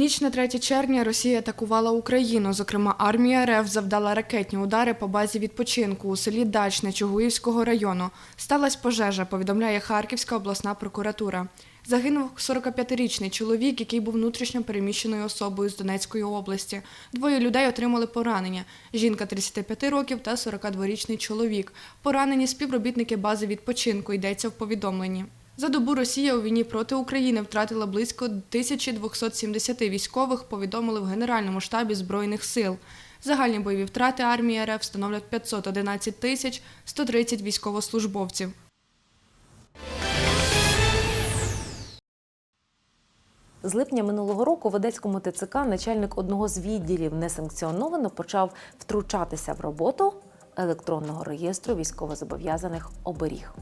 ніч на 3 червня Росія атакувала Україну. Зокрема, армія РФ завдала ракетні удари по базі відпочинку у селі Дачне Чугуївського району. Сталась пожежа, повідомляє Харківська обласна прокуратура. Загинув 45-річний чоловік, який був внутрішньо переміщеною особою з Донецької області. Двоє людей отримали поранення: жінка 35 років та 42-річний чоловік. Поранені співробітники бази відпочинку. Йдеться в повідомленні. За добу Росія у війні проти України втратила близько 1270 військових, повідомили в Генеральному штабі Збройних сил. Загальні бойові втрати армії РФ становлять 511 тисяч 130 військовослужбовців. З липня минулого року в Одеському ТЦК начальник одного з відділів несанкціоновано почав втручатися в роботу електронного реєстру військовозобов'язаних оберіг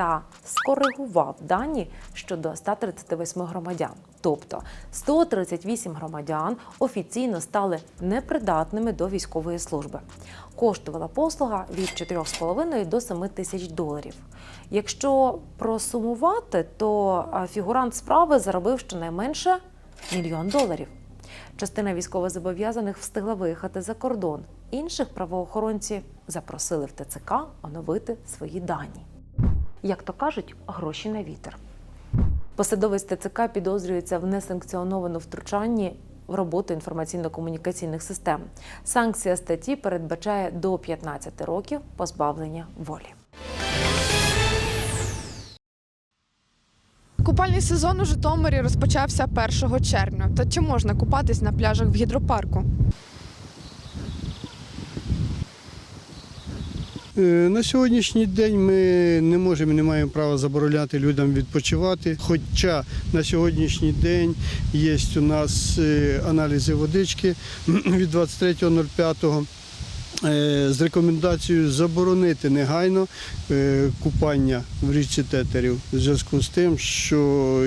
та скоригував дані щодо 138 громадян. Тобто 138 громадян офіційно стали непридатними до військової служби. Коштувала послуга від 4,5 до 7 тисяч доларів. Якщо просумувати, то фігурант справи заробив щонайменше мільйон доларів. Частина військовозобов'язаних встигла виїхати за кордон. Інших правоохоронці запросили в ТЦК оновити свої дані. Як то кажуть, гроші на вітер. Посадовець ТЦК підозрюється в несанкціонованому втручанні в роботу інформаційно-комунікаційних систем. Санкція статті передбачає до 15 років позбавлення волі. Купальний сезон у Житомирі розпочався 1 червня. Та чи можна купатись на пляжах в гідропарку? На сьогоднішній день ми не можемо не маємо права забороняти людям відпочивати. Хоча на сьогоднішній день є у нас е, аналізи водички від 23.05 е, з рекомендацією заборонити негайно е, купання в річці Тетерів в зв'язку з тим, що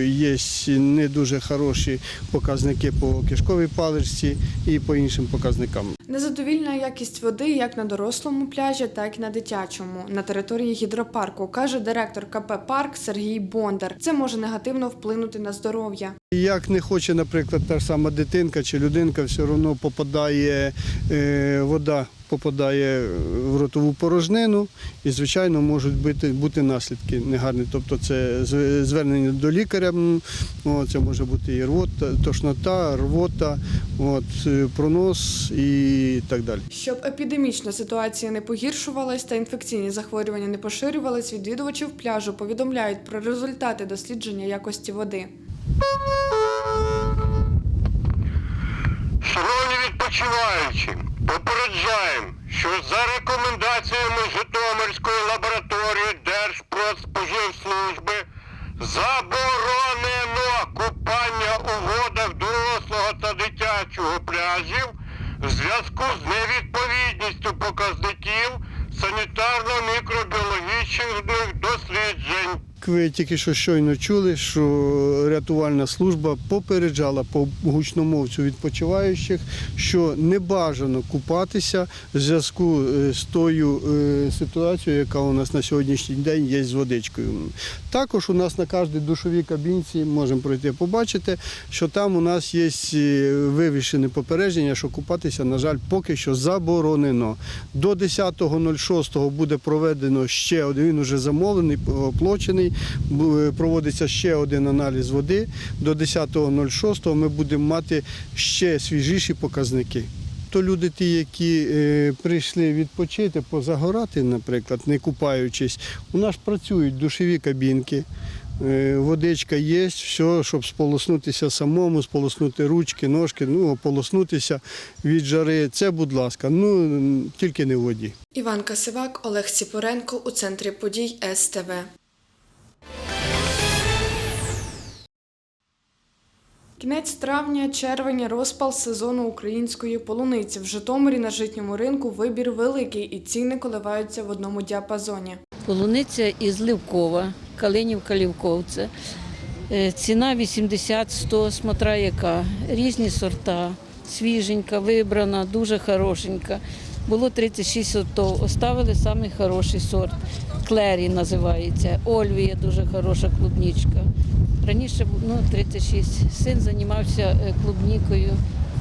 є не дуже хороші показники по кишковій паличці і по іншим показникам. Незадовільна якість води як на дорослому пляжі, так і на дитячому на території гідропарку, каже директор КП Парк Сергій Бондар. Це може негативно вплинути на здоров'я. Як не хоче, наприклад, та ж сама дитинка чи людинка, все одно попадає е, вода, попадає в ротову порожнину, і, звичайно, можуть бути, бути наслідки негарні. Тобто це звернення до лікаря, це може бути і рвота, тошнота, рвота, от, е, пронос і так далі. Щоб епідемічна ситуація не погіршувалась та інфекційні захворювання не поширювались, відвідувачів пляжу повідомляють про результати дослідження якості води. Шановні відпочиваючі, попереджаємо, що за рекомендаціями Житомирської лабораторії Держпродспоживслужби заборонено купання у водах дорослого та дитячого пляжів в зв'язку з невідповідністю досліджень. Ви тільки що щойно чули, що рятувальна служба попереджала по гучномовцю відпочиваючих, що не бажано купатися в зв'язку е, з тою е, ситуацією, яка у нас на сьогоднішній день є з водичкою. Також у нас на кожній душовій кабінці можемо пройти побачити, що там у нас є е, вивішене попередження, що купатися, на жаль, поки що заборонено. До 10.06 буде проведено ще один, він уже замовлений, оплачений. Бу- Проводиться ще один аналіз води. До 10.06 ми будемо мати ще свіжіші показники. То люди ті, які е, прийшли відпочити, позагорати, наприклад, не купаючись, у нас працюють душові кабінки. Е, Водичка є, все, щоб сполоснутися самому, сполоснути ручки, ножки, ну, ополоснутися від жари. Це, будь ласка, ну тільки не в воді. Іван Касивак, Олег Ціпоренко у центрі подій СТВ. Кінець травня, червень, розпал сезону української полуниці. В Житомирі на житньому ринку вибір великий і ціни коливаються в одному діапазоні. Полуниця із Ливкова, Калинівка Лівковце. Е, Ціна 80-100, смотра яка. Різні сорта, свіженька, вибрана, дуже хорошенька. Було 36 сортів, оставили самий сорт. Клері називається. Ольвія дуже хороша клубнічка. Раніше ну, 36. Син займався е, клубнікою,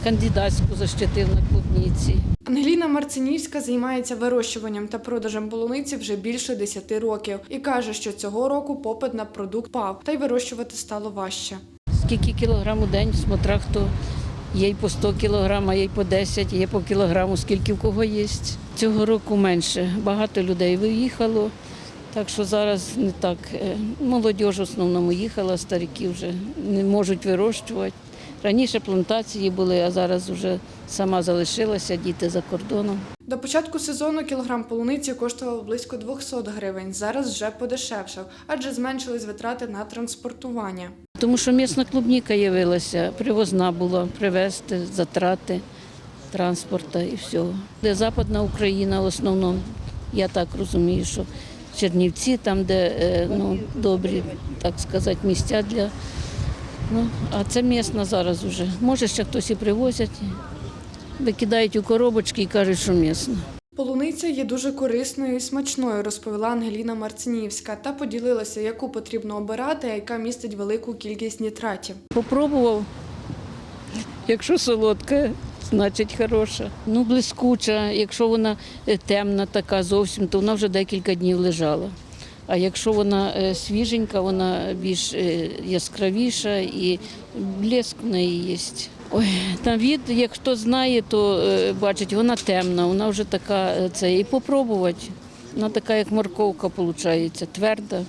кандидатську защитив на клубніці. Ангеліна Марцинівська займається вирощуванням та продажем полуниці вже більше 10 років і каже, що цього року попит на продукт пав, та й вирощувати стало важче. Скільки кілограм у день, смотря хто. Є й по 100 кілограм, а є й по 10, є по кілограму, скільки в кого є. Цього року менше. Багато людей виїхало, так що зараз не так. Е, Молодь в основному їхала, старики вже не можуть вирощувати. Раніше плантації були, а зараз вже сама залишилася, діти за кордоном. До початку сезону кілограм полуниці коштував близько 200 гривень. Зараз вже подешевшав, адже зменшились витрати на транспортування. Тому що місна клубніка з'явилася, привозна була, привезти, затрати транспорту і всього. Де Западна Україна в основному, я так розумію, що Чернівці, там, де е, ну, добрі, так сказати, місця для. Ну, а це місна зараз вже. Може, ще хтось і привозять, викидають у коробочки і кажуть, що місна. Полуниця є дуже корисною і смачною, розповіла Ангеліна Марцинівська та поділилася, яку потрібно обирати, а яка містить велику кількість нітратів. Попробував. Якщо солодка, значить хороша. Ну, блискуча. Якщо вона е, темна така зовсім, то вона вже декілька днів лежала. А якщо вона е, свіженька, вона більш е, яскравіша і блеск в неї є. Ой, на від, як хто знає, то бачить, вона темна, вона вже така, це і попробувати. Вона така, як морковка, виходить, тверда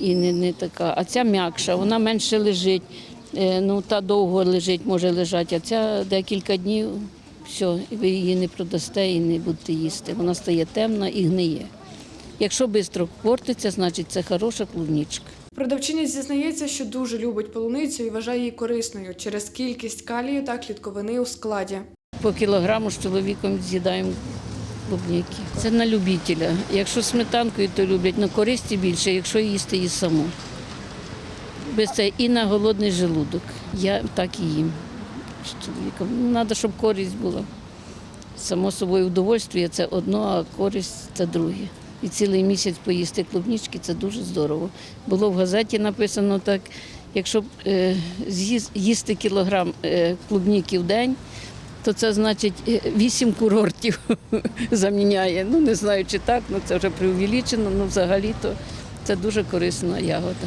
і не, не така. А ця м'якша, вона менше лежить. Е, Ну, та довго лежить, може лежати, а ця декілька днів, все, і ви її не продасте і не будете їсти. Вона стає темна і гниє. Якщо швидко портиться, значить це хороша клубнічка. Продавчиня зізнається, що дуже любить полуницю і вважає її корисною через кількість калію та клітковини у складі. По кілограму з чоловіком з'їдаємо клубніки. Це на любителя. Якщо сметанкою, то люблять на користі більше, якщо їсти її саму. Без це і на голодний желудок. Я так і їм з чоловіком. Ну, Треба, щоб користь була. Само собою, удовольствие це одно, а користь це друге. І цілий місяць поїсти клубнічки це дуже здорово. Було в газеті написано так: якщо е, їсти кілограм е, клубніки в день, то це значить е, вісім курортів заміняє. Ну не знаю, чи так, ну це вже преувеличено, ну взагалі то це дуже корисна ягода.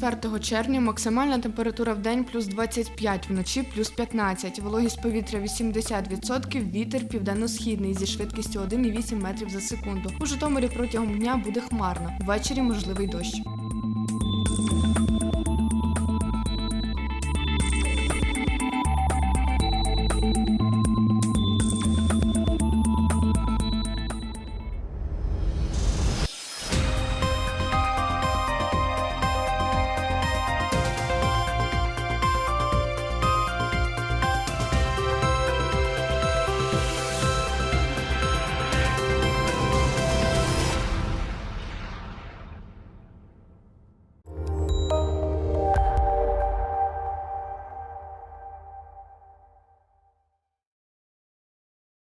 24 червня максимальна температура в день плюс 25, вночі плюс 15. Вологість повітря 80%, вітер південно-східний зі швидкістю 1,8 метрів за секунду. У Житомирі протягом дня буде хмарно. Ввечері можливий дощ.